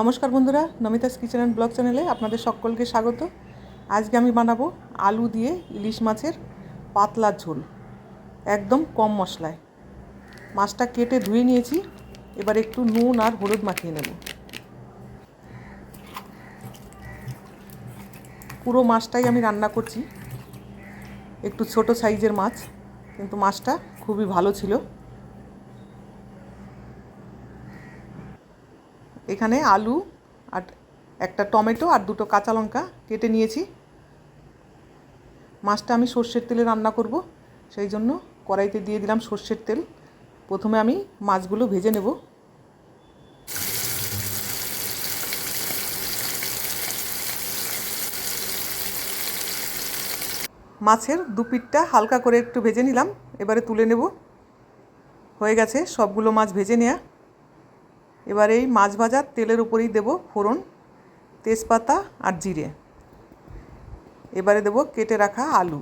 নমস্কার বন্ধুরা, নমিতাস kitchen and blog চ্যানেলে আপনাদের সকলকে স্বাগত। আজকে আমি বানাবো আলু দিয়ে ইলিশ মাছের পাতলা ঝোল, একদম কম মশলায়। মাছটা কেটে ধুয়ে নিয়েছি, এবার একটু নুন আর হলুদ মাখিয়ে নেব। পুরো মাছটাই আমি রান্না করছি, একটু ছোট সাইজের মাছ, কিন্তু মাছটা খুবই ভালো ছিল। এখানে আলু আর একটা টমেটো আর দুটো কাঁচা লঙ্কা কেটে নিয়েছি। মাছটা আমি সর্ষের তেলে রান্না করব, সেই জন্য কড়াইতে দিয়ে দিলাম সর্ষের তেল। প্রথমে আমি মাছগুলো ভেজে নেব। মাছের দু পিঠটা হালকা করে একটু ভেজে নিলাম, এবারে তুলে নেব। হয়ে গেছে সবগুলো মাছ ভেজে নেওয়া এবার এই মাছ ভাজার তেলের উপরেই দেব ফোড়ন, তেজপাতা আর জিরে। এবারে দেব কেটে রাখা আলু।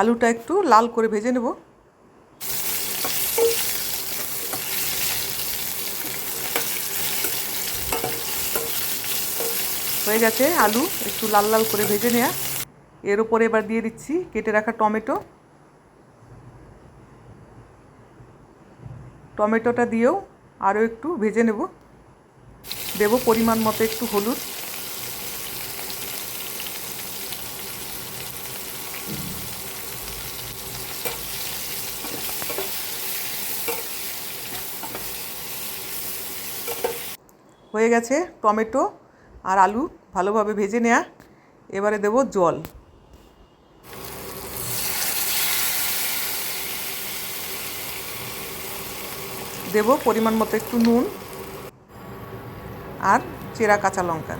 আলুটা একটু লাল করে ভেজে নেব। হয়ে গেছে আলু একটু লাল লাল করে ভেজে নেওয়া এর উপরে এবার দিয়ে দিচ্ছি, কেটে রাখা টমেটো। টমেটোটা দিয়েও আরও একটু ভেজে নেব। দেব পরিমাণ মতো একটু হলুদ। হয়ে গেছে টমেটো আর আলু ভালোভাবে ভেজে নেওয়া এবারে দেব জল। দেব পরিমাণ মতো একটু নুন আর চেরা কাঁচা লঙ্কা।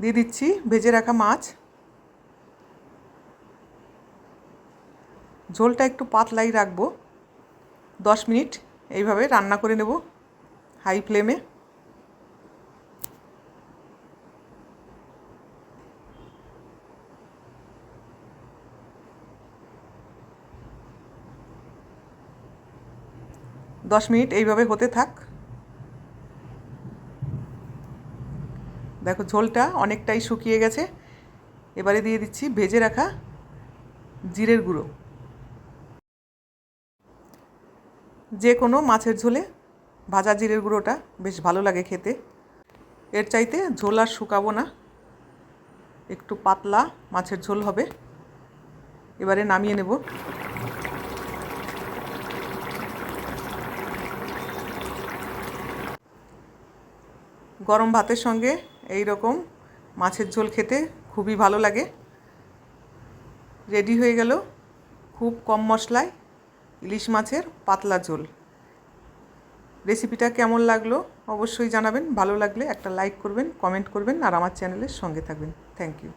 দিয়ে দিচ্ছি ভেজে রাখা মাছ। ঝোলটা একটু পাতলাই রাখব। দশ মিনিট এইভাবে রান্না করে নেব হাই ফ্লেমে। দশ মিনিট এইভাবে হতে থাক। দেখো ঝোলটা অনেকটাই শুকিয়ে গেছে। এবারে দিয়ে দিচ্ছি ভেজে রাখা জিরের গুঁড়ো। যে কোনো মাছের ঝোলে ভাজা জিরের গুঁড়োটা বেশ ভালো লাগে খেতে। এর চাইতে ঝোল আর শুকাবো না। একটু পাতলা মাছের ঝোল হবে। এবারে নামিয়ে নেব। গরম ভাতের সঙ্গে এই রকম মাছের ঝোল খেতে খুবই ভালো লাগে। রেডি হয়ে গেল খুব কম মশলায় ইলিশ মাছের পাতলা ঝোল। রেসিপিটা কেমন লাগল অবশ্যই জানাবেন, ভালো লাগলে একটা লাইক করবেন, কমেন্ট করবেন, আর আমার চ্যানেলের সঙ্গে থাকবেন। Thank you.